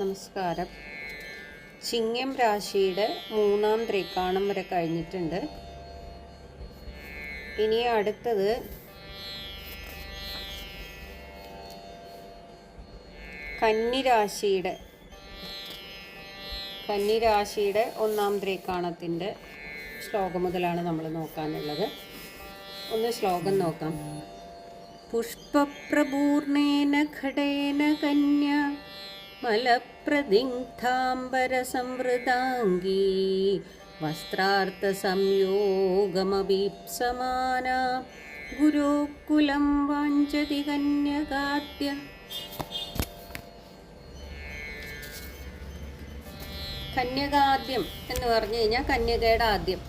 നമസ്കാരം. ചിങ്ങം രാശിയുടെ മൂന്നാം ത്രികാണം വരെ കഴിഞ്ഞിട്ടുണ്ട്. ഇനി അടുത്തത് കന്നിരാശിയുടെ കന്നിരാശിയുടെ ഒന്നാം ത്രികാണത്തിന്റെ ശ്ലോകം മുതലാണ് നമ്മൾ നോക്കാനുള്ളത്. ഒന്ന് ശ്ലോകം നോക്കാം. പുഷ്പപ്രപൂർണേന ഘടേന കന്യ മലപ്രദിഗ്ധാംബരസംവൃതാംഗീ വസ്ത്രാർത്ഥസംയോഗമവീപ്സമാന ഗുരുകുലം വാഞ്ചതി കന്യകാദ്യ. കന്യകാദ്യം എന്ന് പറഞ്ഞു കഴിഞ്ഞാൽ കന്യകയുടെ ആദ്യം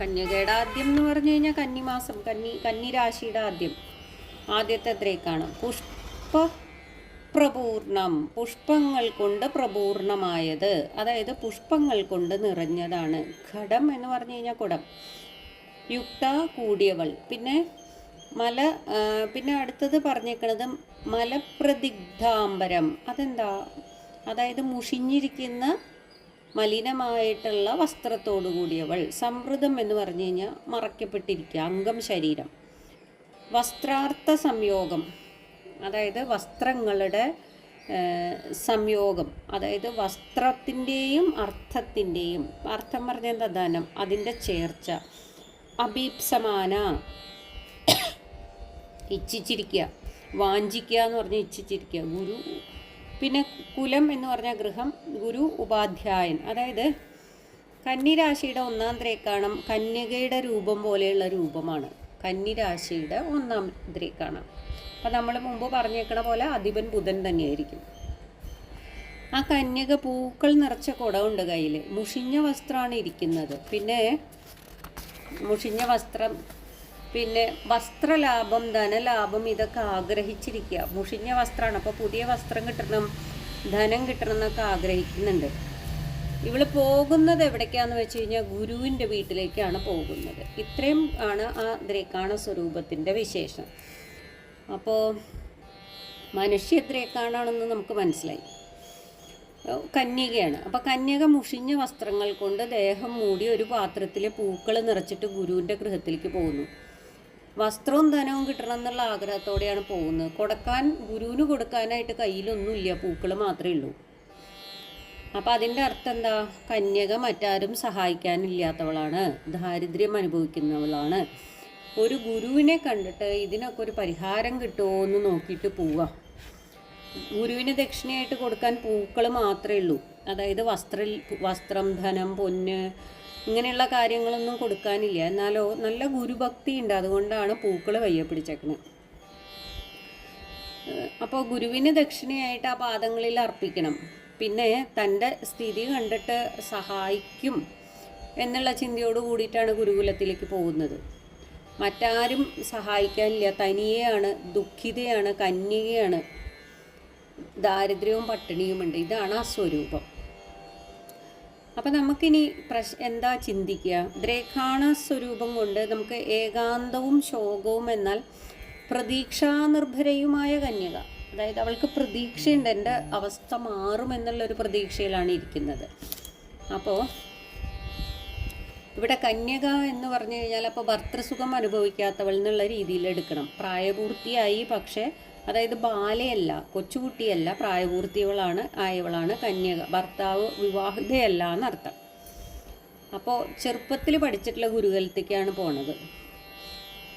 കന്യകയുടെ ആദ്യം എന്ന് പറഞ്ഞു കഴിഞ്ഞാൽ കന്നിമാസം കന്നി കന്നിരാശിയുടെ ആദ്യം. ആദ്യത്തെ ത്രേക്കാണ്. പുഷ്പ പ്രപൂർണം. പുഷ്പങ്ങൾ കൊണ്ട് പ്രപൂർണമായത്. അതായത് പുഷ്പങ്ങൾ കൊണ്ട് നിറഞ്ഞതാണ്. ഘടം എന്ന് പറഞ്ഞു കഴിഞ്ഞാൽ കുടം. യുക്ത കൂടിയവൾ. പിന്നെ മല പിന്നെ അടുത്തത് പറഞ്ഞേക്കണത് മലപ്രദിഗ്ധാംബരം. അതെന്താ? അതായത് മുഷിഞ്ഞിരിക്കുന്ന മലിനമായിട്ടുള്ള വസ്ത്രത്തോടു കൂടിയവൾ. സമൃദ്ധം എന്ന് പറഞ്ഞു കഴിഞ്ഞാൽ മറയ്ക്കപ്പെട്ടിരിക്കുക. അംഗം ശരീരം. വസ്ത്രാർത്ഥ സംയോഗം. അതായത് വസ്ത്രങ്ങളുടെ സംയോഗം. അതായത് വസ്ത്രത്തിന്റെയും അർത്ഥത്തിന്റെയും അർത്ഥം പറഞ്ഞ ധനം? അതിന്റെ ചേർച്ച. അഭീപ്സമാന ഇച്ഛിച്ചിരിക്കുക. വാഞ്ചിക്കുക എന്ന് പറഞ്ഞാൽ ഇച്ഛിച്ചിരിക്കുക. ഗുരു പിന്നെ കുലം എന്ന് പറഞ്ഞ ഗൃഹം ഗുരു ഉപാധ്യായൻ. അതായത് കന്നിരാശിയുടെ ഒന്നാം ത്രേക്കാണം കന്യകയുടെ രൂപം പോലെയുള്ള രൂപമാണ്. കന്നിരാശിയുടെ ഒന്നാം ത്രേക്കാണം. അപ്പം നമ്മൾ മുമ്പ് പറഞ്ഞേക്കണ പോലെ അധിപൻ ബുധൻ തന്നെയായിരിക്കും. ആ കന്യക പൂക്കൾ നിറച്ച കുടമുണ്ട് കയ്യിൽ മുഷിഞ്ഞ വസ്ത്രമാണ് ഇരിക്കുന്നത്. പിന്നെ മുഷിഞ്ഞ വസ്ത്രം പിന്നെ വസ്ത്രലാഭം ധനലാഭം ഇതൊക്കെ ആഗ്രഹിച്ചിരിക്കുക. മുഷിഞ്ഞ വസ്ത്രമാണ് അപ്പോൾ പുതിയ വസ്ത്രം കിട്ടണം ധനം കിട്ടണം എന്നൊക്കെ ആഗ്രഹിക്കുന്നുണ്ട്. ഇവൾ പോകുന്നത് എവിടേക്കാന്ന് വെച്ച് കഴിഞ്ഞാൽ ഗുരുവിന്റെ വീട്ടിലേക്കാണ് പോകുന്നത്. ഇത്രയും ആണ് ആ ദ്രേക്കാണ സ്വരൂപത്തിന്റെ വിശേഷം. അപ്പോൾ മനുഷ്യ ദ്രേക്കാണാണെന്ന് നമുക്ക് മനസ്സിലായി. കന്യകയാണ്. അപ്പോൾ കന്യക മുഷിഞ്ഞ വസ്ത്രങ്ങൾ കൊണ്ട് ദേഹം മൂടി ഒരു പാത്രത്തിൽ പൂക്കൾ നിറച്ചിട്ട് ഗുരുവിന്റെ ഗൃഹത്തിലേക്ക് പോകുന്നു. വസ്ത്രവും ധനവും കിട്ടണം എന്നുള്ള ആഗ്രഹത്തോടെയാണ് പോകുന്നത്. കൊടുക്കാൻ ഗുരുവിന് കൊടുക്കാനായിട്ട് കയ്യിലൊന്നുമില്ല. പൂക്കൾ മാത്രമേ ഉള്ളൂ. അപ്പോൾ അതിന്റെ അർത്ഥം എന്താ? കന്യക മറ്റാരും സഹായിക്കാനില്ലാത്തവളാണ്. ദാരിദ്ര്യം അനുഭവിക്കുന്നവളാണ്. ഒരു ഗുരുവിനെ കണ്ടിട്ട് ഇതിനൊക്കെ ഒരു പരിഹാരം കിട്ടുമോ എന്ന് നോക്കിയിട്ട് പോവുക ഗുരുവിന് ദക്ഷിണയായിട്ട് കൊടുക്കാൻ പൂക്കൾ മാത്രമേ ഉള്ളൂ. അതായത് വസ്ത്ര വസ്ത്രം ധനം പൊന്ന് ഇങ്ങനെയുള്ള കാര്യങ്ങളൊന്നും കൊടുക്കാനില്ല. എന്നാലോ നല്ല ഗുരുഭക്തി ഉണ്ട്. അതുകൊണ്ടാണ് പൂക്കൾ കയ്യെ പിടിച്ചേക്കുന്നത് അപ്പോൾ ഗുരുവിന് ദക്ഷിണയായിട്ട് ആ പാദങ്ങളിൽ അർപ്പിക്കണം. പിന്നെ തന്റെ സ്ഥിതി കണ്ടിട്ട് സഹായിക്കും എന്നുള്ള ചിന്തയോട് കൂടിയിട്ടാണ് ഗുരുകുലത്തിലേക്ക് പോകുന്നത്. മറ്റാരും സഹായിക്കാനില്ല. തനിയെയാണ് ദുഃഖിതയാണ് കന്യകയാണ്. ദാരിദ്ര്യവും പട്ടിണിയുമുണ്ട് ഇതാണ് ആ സ്വരൂപം. അപ്പം നമുക്കിനി പ്രശ് എന്താ ചിന്തിക്കുക? ദ്രേഖാണ സ്വരൂപം കൊണ്ട് നമുക്ക് ഏകാന്തവും ശോകവും എന്നാൽ പ്രതീക്ഷാനിർഭരയുമായ കന്യക. അതായത് അവൾക്ക് പ്രതീക്ഷയുണ്ട്. എന്റെ അവസ്ഥ മാറുമെന്നുള്ളൊരു പ്രതീക്ഷയിലാണ് ഇരിക്കുന്നത്. അപ്പോൾ ഇവിടെ കന്യക എന്ന് പറഞ്ഞു കഴിഞ്ഞാൽ അപ്പോൾ ഭർത്തൃസുഖം അനുഭവിക്കാത്തവൾ എന്നുള്ള രീതിയിൽ എടുക്കണം. പ്രായപൂർത്തിയായി പക്ഷേ അതായത് ബാലയല്ല കൊച്ചുകുട്ടിയല്ല പ്രായപൂർത്തിയവളാണ് ആയവളാണ് കന്യക. ഭർത്താവ് വിവാഹിതയല്ല എന്നർത്ഥം. അപ്പോൾ ചെറുപ്പത്തിൽ പഠിച്ചിട്ടുള്ള ഗുരുകുലത്തേക്കാണ് പോണത്.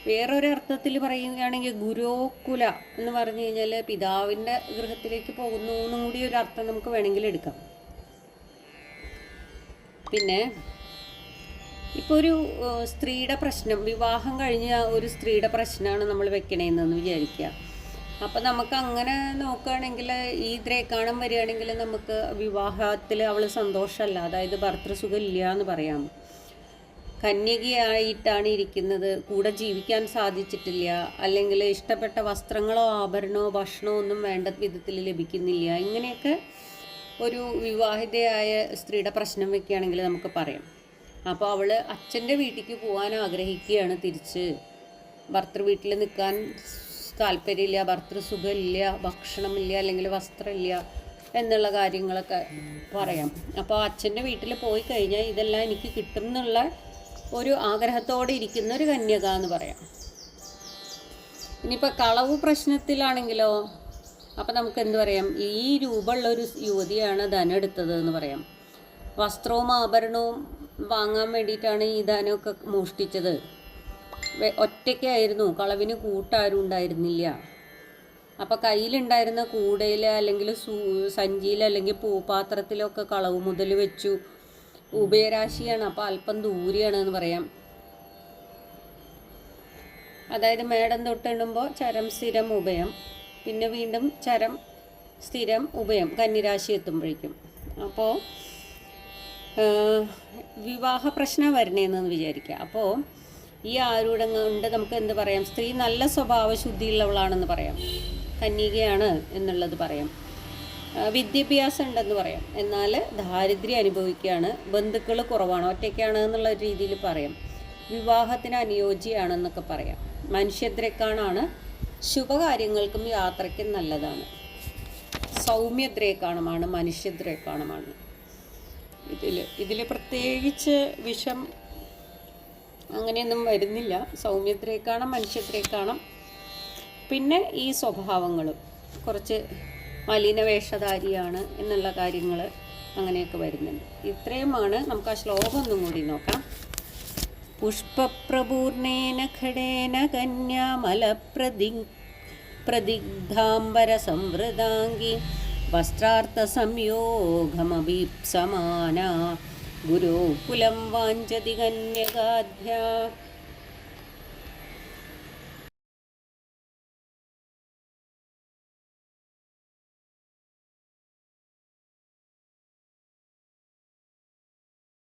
വേറൊരു അർത്ഥത്തിൽ പറയുകയാണെങ്കിൽ ഗുരുക്കുല എന്ന് പറഞ്ഞു കഴിഞ്ഞാൽ പിതാവിന്റെ ഗൃഹത്തിലേക്ക് പോകുന്നു എന്നും കൂടി ഒരു അർത്ഥം നമുക്ക് വേണമെങ്കിൽ എടുക്കാം. പിന്നെ ഇപ്പോൾ ഒരു സ്ത്രീയുടെ പ്രശ്നം വിവാഹം കഴിഞ്ഞ ഒരു സ്ത്രീയുടെ പ്രശ്നമാണ് നമ്മൾ വെക്കണേന്ന് വിചാരിക്കുക അപ്പം നമുക്ക് അങ്ങനെ നോക്കുകയാണെങ്കിൽ ഈ ദ്രേക്കാണം വരികയാണെങ്കിൽ നമുക്ക് വിവാഹത്തിൽ അവൾ സന്തോഷമല്ല. അതായത് ഭർത്തൃസുഖം ഇല്ല എന്ന് പറയാം. കന്യകയായിട്ടാണ് ഇരിക്കുന്നത്. കൂടെ ജീവിക്കാൻ സാധിച്ചിട്ടില്ല. അല്ലെങ്കിൽ ഇഷ്ടപ്പെട്ട വസ്ത്രങ്ങളോ ആഭരണമോ ഭക്ഷണമോ ഒന്നും വേണ്ട വിധത്തിൽ ലഭിക്കുന്നില്ല. ഇങ്ങനെയൊക്കെ ഒരു വിവാഹിതയായ സ്ത്രീയുടെ പ്രശ്നം വെക്കുകയാണെങ്കിൽ നമുക്ക് പറയാം. അപ്പോൾ അവൾ അച്ഛന്റെ വീട്ടിലേക്ക് പോകാൻ ആഗ്രഹിക്കുകയാണ് തിരിച്ച്. ഭർത്തൃ വീട്ടിൽ നിൽക്കാൻ താല്പര്യമില്ല ഭർത്തൃ സുഖമില്ല ഭക്ഷണമില്ല അല്ലെങ്കിൽ വസ്ത്രമില്ല എന്നുള്ള കാര്യങ്ങളൊക്കെ പറയാം. അപ്പോൾ അച്ഛന്റെ വീട്ടിൽ പോയി കഴിഞ്ഞാൽ ഇതെല്ലാം എനിക്ക് കിട്ടും എന്നുള്ള ഒരു ആഗ്രഹത്തോടെ ഇരിക്കുന്ന ഒരു കന്യക എന്ന് പറയാം. ഇനിയിപ്പോൾ കളവ് പ്രശ്നത്തിലാണെങ്കിലോ അപ്പം നമുക്ക് എന്ത് പറയാം? ഈ രൂപമുള്ള ഒരു യുവതിയാണ് ധനം എടുത്തത് എന്ന് പറയാം. വസ്ത്രവും ആഭരണവും വാങ്ങാൻ വേണ്ടിയിട്ടാണ് ഈ ധാനമൊക്കെ മോഷ്ടിച്ചത്. ഒറ്റയ്ക്കായിരുന്നു. കളവിന് കൂട്ടാരും ഉണ്ടായിരുന്നില്ല. അപ്പം കയ്യിലുണ്ടായിരുന്ന കൂടയിൽ അല്ലെങ്കിൽ സൂ സഞ്ചിയിൽ അല്ലെങ്കിൽ പൂപാത്രത്തിലൊക്കെ കളവ് മുതൽ വെച്ചു. ഉഭയരാശിയാണ്. അപ്പം അല്പം ദൂരെയാണ് എന്ന് പറയാം. അതായത് മേടം തൊട്ടിടുമ്പോൾ ചരം സ്ഥിരം ഉഭയം. പിന്നെ വീണ്ടും ചരം സ്ഥിരം ഉഭയം. കന്നിരാശി എത്തുമ്പോഴേക്കും. അപ്പോൾ വിവാഹ പ്രശ്നം വരണേന്ന് വിചാരിക്കുക അപ്പോൾ ഈ ആരൂഢം ഉണ്ട് നമുക്ക് എന്ത് പറയാം? സ്ത്രീ നല്ല സ്വഭാവ ശുദ്ധിയുള്ളവളാണെന്ന് പറയാം. കന്യകയാണ് എന്നുള്ളത് പറയാം. വിദ്യാഭ്യാസം ഉണ്ടെന്ന് പറയാം. എന്നാൽ ദാരിദ്ര്യം അനുഭവിക്കുകയാണ്. ബന്ധുക്കൾ കുറവാണ്. ഒറ്റയ്ക്കാണ് എന്നുള്ള രീതിയിൽ പറയാം. വിവാഹത്തിന് അനുയോജ്യമാണെന്നൊക്കെ പറയാം. മനുഷ്യദ്രക്കാണാണ് ശുഭകാര്യങ്ങൾക്കും യാത്രയ്ക്കും നല്ലതാണ്. സൗമ്യദ്രേക്കാണമാണ് മനുഷ്യദ്രേക്കാണമാണ്. ഇതിൽ ഇതിൽ പ്രത്യേകിച്ച് വിഷം അങ്ങനെയൊന്നും വരുന്നില്ല. സൗമ്യദ്രേക്കാണം മനുഷ്യദ്രേക്കാണം പിന്നെ ഈ സ്വഭാവങ്ങളും കുറച്ച് മലിനവേഷധാരിയാണ് എന്നുള്ള കാര്യങ്ങൾ അങ്ങനെയൊക്കെ വരുന്നുണ്ട്. ഇത്രയുമാണ് നമുക്ക് ആ ശ്ലോകം ഒന്നും കൂടി നോക്കാം. പുഷ്പപ്രപൂർണേന ഖടേന കന്യാമലപ്രതി പ്രതിഗ്ധാംബരസംവൃതാംഗി വസ്ത്രാർത്ഥസംയോഗമഭീപ്സമാന. ഗുരോ കുലം വാഞ്ചതി കന്യകാധ്യ